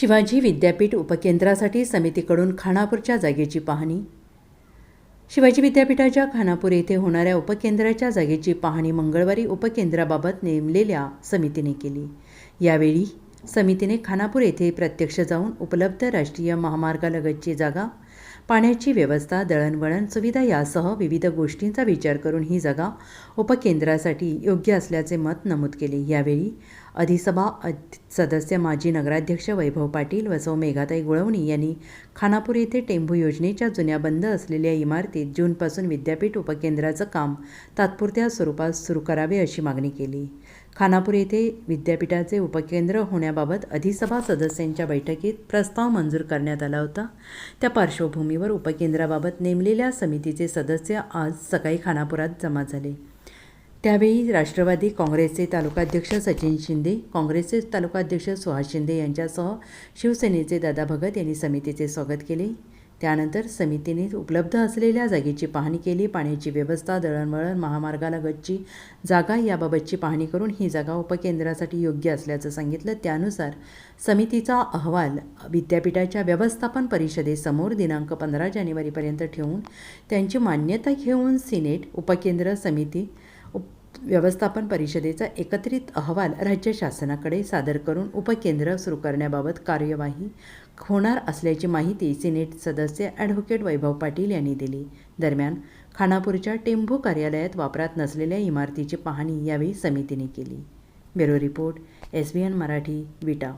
शिवाजी विद्यापीठ उपकेंद्रासाठी समितीकडून खानापूरच्या जागेची पाहणी. शिवाजी विद्यापीठाच्या खानापूर येथे होणाऱ्या उपकेंद्राच्या जागेची पाहणी मंगळवारी उपकेंद्राबाबत नेमलेल्या समितीने केली. यावेळी समितीने खानापूर येथे प्रत्यक्ष जाऊन उपलब्ध राष्ट्रीय महामार्गालगतची जागा पाण्याची व्यवस्था दळणवळण सुविधा यासह विविध गोष्टींचा विचार करून ही जागा उपकेंद्रासाठी योग्य असल्याचे मत नमूद केले. यावेळी अधिसभा सदस्य माजी नगराध्यक्ष वैभव पाटील व सौ मेघाताई गुळवणी यांनी खानापूर येथे टेंभू योजनेच्या जुन्या बंद असलेल्या इमारतीत जूनपासून विद्यापीठ उपकेंद्राचं काम तात्पुरत्या स्वरूपात सुरू करावे अशी मागणी केली. खानापूर येथे विद्यापीठाचे उपकेंद्र होण्याबाबत अधिसभा सदस्यांच्या बैठकीत प्रस्ताव मंजूर करण्यात आला होता. त्या पार्श्वभूमीवर उपकेंद्राबाबत नेमलेल्या समितीचे सदस्य आज सकाळी खानापुरात जमा झाले. त्यावेळी राष्ट्रवादी काँग्रेसचे तालुकाध्यक्ष सचिन शिंदे काँग्रेसचे तालुकाध्यक्ष सुहास शिंदे यांच्यासह शिवसेनेचे दादा भगत यांनी समितीचे स्वागत केले. त्यानंतर समितीने उपलब्ध असलेल्या जागेची पाहणी केली. पाण्याची व्यवस्था दळणवळण महामार्गालगतची जागा याबाबतची पाहणी करून ही जागा उपकेंद्रासाठी योग्य असल्याचं सांगितलं. त्यानुसार समितीचा अहवाल विद्यापीठाच्या व्यवस्थापन परिषदेसमोर दिनांक पंधरा जानेवारीपर्यंत ठेवून त्यांची मान्यता घेऊन सिनेट उपकेंद्र समिती व्यवस्थापन परिषदेचा एकत्रित अहवाल राज्य शासनाकडे सादर करून उपकेंद्र सुरू करण्याबाबत कार्यवाही होणार असल्याची माहिती सिनेट सदस्य ॲडव्होकेट वैभव पाटील यांनी दिली. दरम्यान खानापूरच्या टेंभू कार्यालयात वापरात नसलेल्या इमारतीची पाहणी यावेळी समितीने केली. Bureau report S B N Marathi Vita